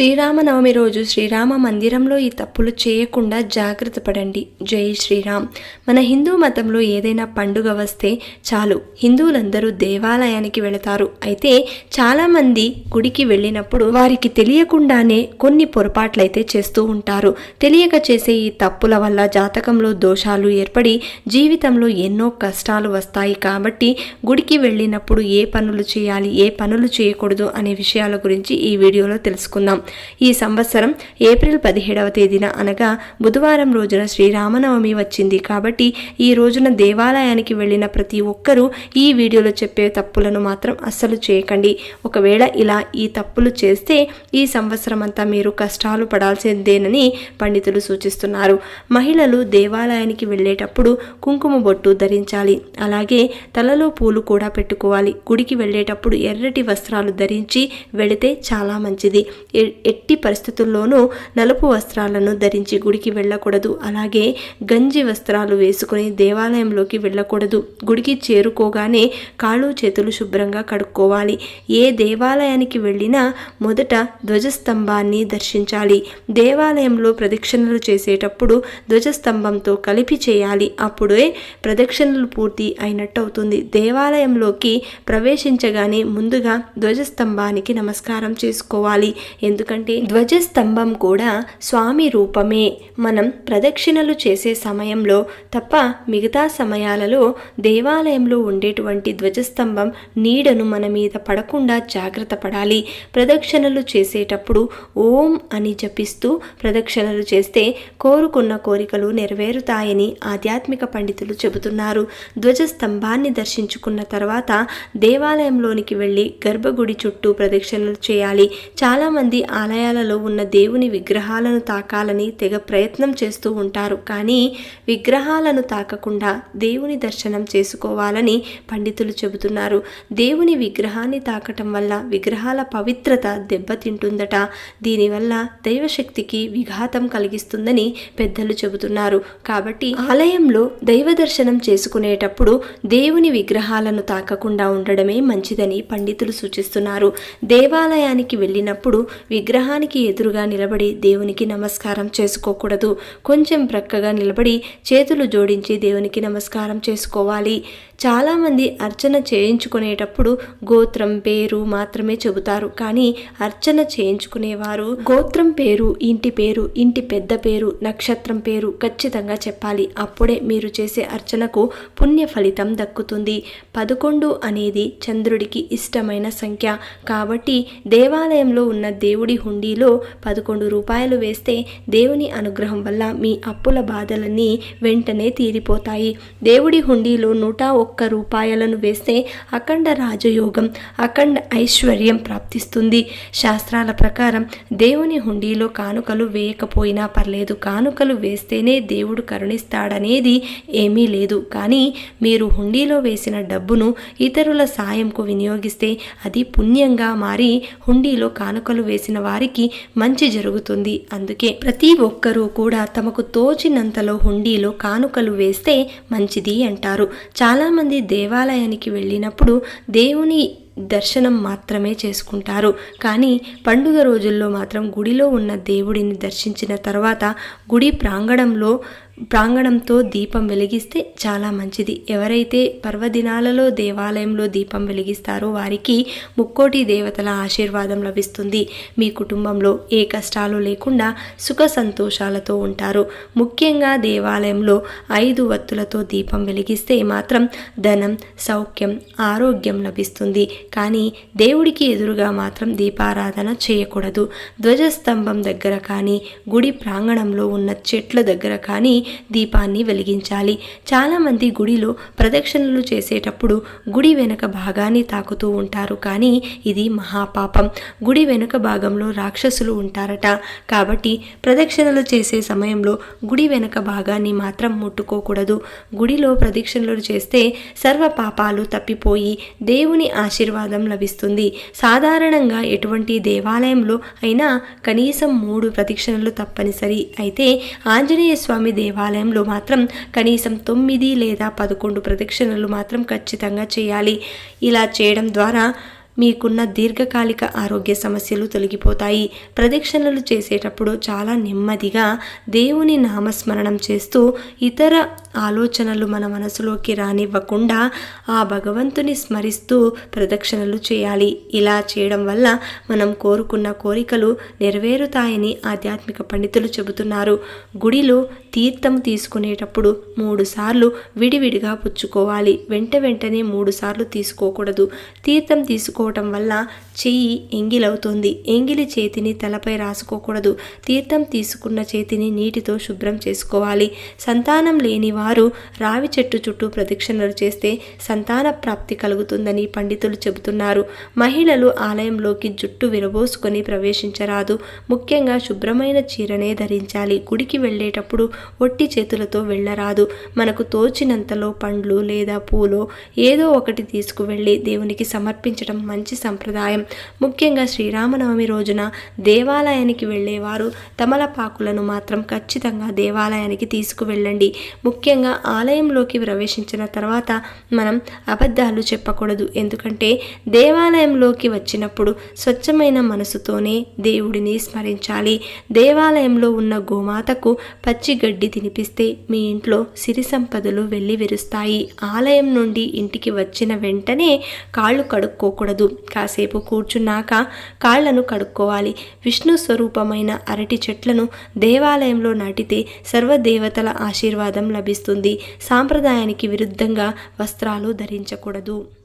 శ్రీరామనవమి రోజు శ్రీరామ మందిరంలో ఈ తప్పులు చేయకుండా జాగ్రత్త పడండి. జై శ్రీరామ్. మన హిందూ మతంలో ఏదైనా పండుగ వస్తే చాలు. హిందువులందరూ దేవాలయానికి వెళతారు. అయితే చాలామంది గుడికి వెళ్ళినప్పుడు వారికి తెలియకుండానే కొన్ని పొరపాట్లయితే చేస్తూ ఉంటారు. తెలియక చేసే ఈ తప్పుల వల్ల జాతకంలో దోషాలు ఏర్పడి జీవితంలో ఎన్నో కష్టాలు వస్తాయి కాబట్టి గుడికి వెళ్ళినప్పుడు ఏ పనులు చేయాలి ఏ పనులు చేయకూడదు అనే విషయాల గురించి ఈ వీడియోలో తెలుసుకుందాం. ఈ సంవత్సరం ఏప్రిల్ పదిహేడవ తేదీన అనగా బుధవారం రోజున శ్రీరామనవమి వచ్చింది. కాబట్టి ఈ రోజున దేవాలయానికి వెళ్ళిన ప్రతి ఒక్కరూ ఈ వీడియోలో చెప్పే తప్పులను మాత్రం అస్సలు చేయకండి. ఒకవేళ ఇలా ఈ తప్పులు చేస్తే ఈ సంవత్సరం అంతా మీరు కష్టాలు పడాల్సిందేనని పండితులు సూచిస్తున్నారు. మహిళలు దేవాలయానికి వెళ్ళేటప్పుడు కుంకుమ బొట్టు ధరించాలి. అలాగే తలలో పూలు కూడా పెట్టుకోవాలి. గుడికి వెళ్ళేటప్పుడు ఎర్రటి వస్త్రాలు ధరించి వెళితే చాలా మంచిది. ఎట్టి పరిస్థితుల్లోనూ నలుపు వస్త్రాలను ధరించి గుడికి వెళ్ళకూడదు. అలాగే గంజి వస్త్రాలు వేసుకుని దేవాలయంలోకి వెళ్ళకూడదు. గుడికి చేరుకోగానే కాళ్ళు చేతులు శుభ్రంగా కడుక్కోవాలి. ఏ దేవాలయానికి వెళ్ళినా మొదట ధ్వజస్తంభాన్ని దర్శించాలి. దేవాలయంలో ప్రదక్షిణలు చేసేటప్పుడు ధ్వజస్తంభంతో కలిపి చేయాలి. అప్పుడే ప్రదక్షిణలు పూర్తి అయినట్టు అవుతుంది దేవాలయంలోకి ప్రవేశించగానే ముందుగా ధ్వజస్తంభానికి నమస్కారం చేసుకోవాలి. ఎందుకు ఎందుకంటే ధ్వజస్తంభం కూడా స్వామి రూపమే. మనం ప్రదక్షిణలు చేసే సమయంలో తప్ప మిగతా సమయాలలో దేవాలయంలో ఉండేటువంటి ధ్వజస్తంభం నీడను మన మీద పడకుండా జాగ్రత్త పడాలి. ప్రదక్షిణలు చేసేటప్పుడు ఓం అని జపిస్తూ ప్రదక్షిణలు చేస్తే కోరుకున్న కోరికలు నెరవేరుతాయని ఆధ్యాత్మిక పండితులు చెబుతున్నారు. ధ్వజస్తంభాన్ని దర్శించుకున్న తర్వాత దేవాలయంలోనికి వెళ్ళి గర్భగుడి చుట్టూ ప్రదక్షిణలు చేయాలి. చాలామంది ఆలయాలలో ఉన్న దేవుని విగ్రహాలను తాకాలని తెగ ప్రయత్నం చేస్తూ ఉంటారు. కానీ విగ్రహాలను తాకకుండా దేవుని దర్శనం చేసుకోవాలని పండితులు చెబుతున్నారు. దేవుని విగ్రహాన్ని తాకటం వల్ల విగ్రహాల పవిత్రత దెబ్బతింటుందట. దీనివల్ల దైవశక్తికి విఘాతం కలిగిస్తుందని పెద్దలు చెబుతున్నారు. కాబట్టి ఆలయంలో దైవ దర్శనం చేసుకునేటప్పుడు దేవుని విగ్రహాలను తాకకుండా ఉండడమే మంచిదని పండితులు సూచిస్తున్నారు. దేవాలయానికి వెళ్ళినప్పుడు విగ్రహానికి ఎదురుగా నిలబడి దేవునికి నమస్కారం చేసుకోకూడదు. కొంచెం ప్రక్కగా నిలబడి చేతులు జోడించి దేవునికి నమస్కారం చేసుకోవాలి. చాలామంది అర్చన చేయించుకునేటప్పుడు గోత్రం పేరు మాత్రమే చెబుతారు. కానీ అర్చన చేయించుకునేవారు గోత్రం పేరు ఇంటి పేరు ఇంటి పెద్ద పేరు నక్షత్రం పేరు ఖచ్చితంగా చెప్పాలి. అప్పుడే మీరు చేసే అర్చనకు పుణ్య ఫలితం దక్కుతుంది. పదకొండు అనేది చంద్రుడికి ఇష్టమైన సంఖ్య. కాబట్టి దేవాలయంలో ఉన్న దేవుడి హుండీలో పదకొండు రూపాయలు వేస్తే దేవుని అనుగ్రహం వల్ల మీ అప్పుల బాధలన్నీ వెంటనే తీరిపోతాయి. దేవుడి హుండీలో నూట ఒక్క రూపాయలను వేస్తే అఖండ రాజయోగం అఖండ ఐశ్వర్యం ప్రాప్తిస్తుంది. శాస్త్రాల ప్రకారం దేవుని హుండీలో కానుకలు వేయకపోయినా పర్లేదు. కానుకలు వేస్తేనే దేవుడు కరుణిస్తాడనేది ఏమీ లేదు. కానీ మీరు హుండీలో వేసిన డబ్బును ఇతరుల సాయంకు వినియోగిస్తే అది పుణ్యంగా మారి హుండీలో కానుకలు వేసిన వారికి మంచి జరుగుతుంది. అందుకే ప్రతి ఒక్కరూ కూడా తమకు తోచినంతలో హుండీలో కానుకలు వేస్తే మంచిది అంటారు. చాలా చాలామంది దేవాలయానికి వెళ్ళినప్పుడు దేవుని దర్శనం మాత్రమే చేసుకుంటారు. కానీ పండుగ రోజుల్లో మాత్రం గుడిలో ఉన్న దేవుడిని దర్శించిన తర్వాత గుడి ప్రాంగణంలో ప్రాంగణంతో దీపం వెలిగిస్తే చాలా మంచిది. ఎవరైతే పర్వదినాలలో దేవాలయంలో దీపం వెలిగిస్తారో వారికి ముక్కోటి దేవతల ఆశీర్వాదం లభిస్తుంది. మీ కుటుంబంలో ఏ కష్టాలు లేకుండా సుఖ సంతోషాలతో ఉంటారు. ముఖ్యంగా దేవాలయంలో ఐదు వత్తులతో దీపం వెలిగిస్తే మాత్రం ధనం సౌఖ్యం ఆరోగ్యం లభిస్తుంది. కానీ దేవుడికి ఎదురుగా మాత్రం దీపారాధన చేయకూడదు. ధ్వజస్తంభం దగ్గర కానీ గుడి ప్రాంగణంలో ఉన్న చెట్ల దగ్గర కానీ దీపాన్ని వెలిగించాలి. చాలామంది గుడిలో ప్రదక్షిణలు చేసేటప్పుడు గుడి వెనక భాగాన్ని తాకుతూ ఉంటారు. కానీ ఇది మహాపాపం. గుడి వెనుక భాగంలో రాక్షసులు ఉంటారట. కాబట్టి ప్రదక్షిణలు చేసే సమయంలో గుడి వెనక భాగాన్ని మాత్రం ముట్టుకోకూడదు. గుడిలో ప్రదక్షిణలు చేస్తే సర్వ పాపాలు తప్పిపోయి దేవుని ఆశీర్వాదం లభిస్తుంది. సాధారణంగా ఎటువంటి దేవాలయంలో అయినా కనీసం మూడు ప్రదక్షిణలు తప్పనిసరి. అయితే ఆంజనేయ స్వామి దేవాలయంలో మాత్రం కనీసం తొమ్మిది లేదా పదకొండు ప్రదక్షిణలు మాత్రం ఖచ్చితంగా చేయాలి. ఇలా చేయడం ద్వారా మీకున్న దీర్ఘకాలిక ఆరోగ్య సమస్యలు తొలగిపోతాయి. ప్రదక్షిణలు చేసేటప్పుడు చాలా నెమ్మదిగా దేవుని నామస్మరణం చేస్తూ ఇతర ఆలోచనలు మన మనసులోకి రానివ్వకుండా ఆ భగవంతుని స్మరిస్తూ ప్రదక్షిణలు చేయాలి. ఇలా చేయడం వల్ల మనం కోరుకున్న కోరికలు నెరవేరుతాయని ఆధ్యాత్మిక పండితులు చెబుతున్నారు. గుడిలో తీర్థం తీసుకునేటప్పుడు మూడుసార్లు విడివిడిగా పుచ్చుకోవాలి. వెంట వెంటనే మూడుసార్లు తీసుకోకూడదు. తీర్థం తీసుకోవటం వల్ల చెయ్యి ఎంగిలవుతుంది. ఎంగిలి చేతిని తలపై రాసుకోకూడదు. తీర్థం తీసుకున్న చేతిని నీటితో శుభ్రం చేసుకోవాలి. సంతానం లేని వారు రావి చెట్టు చుట్టూ ప్రదక్షిణలు చేస్తే సంతాన ప్రాప్తి కలుగుతుందని పండితులు చెబుతున్నారు. మహిళలు ఆలయంలోకి జుట్టు విరబోసుకొని ప్రవేశించరాదు. ముఖ్యంగా శుభ్రమైన చీరనే ధరించాలి. గుడికి వెళ్ళేటప్పుడు ఒట్టి చేతులతో వెళ్ళరాదు. మనకు తోచినంతలో పండ్లు లేదా పూలు ఏదో ఒకటి తీసుకువెళ్ళి దేవునికి సమర్పించడం మంచి సంప్రదాయం. ముఖ్యంగా శ్రీరామనవమి రోజున దేవాలయానికి వెళ్ళేవారు తమలపాకులను మాత్రం ఖచ్చితంగా దేవాలయానికి తీసుకువెళ్ళండి. ముఖ్యంగా ఆలయంలోకి ప్రవేశించిన తర్వాత మనం అబద్ధాలు చెప్పకూడదు. ఎందుకంటే దేవాలయంలోకి వచ్చినప్పుడు స్వచ్ఛమైన మనసుతోనే దేవుడిని స్మరించాలి. దేవాలయంలో ఉన్న గోమాతకు పచ్చి గడ్డి తినిపిస్తే మీ ఇంట్లో సిరి సంపదలు వెళ్ళి విరుస్తాయి. ఆలయం నుండి ఇంటికి వచ్చిన వెంటనే కాళ్ళు కడుక్కోకూడదు. కాసేపు కూర్చున్నాక కాళ్ళను కడుక్కోవాలి. విష్ణు స్వరూపమైన అరటి చెట్లను దేవాలయంలో నాటితే సర్వదేవతల ఆశీర్వాదం లభిస్తుంది. సాంప్రదాయానికి విరుద్ధంగా వస్త్రాలు ధరించకూడదు.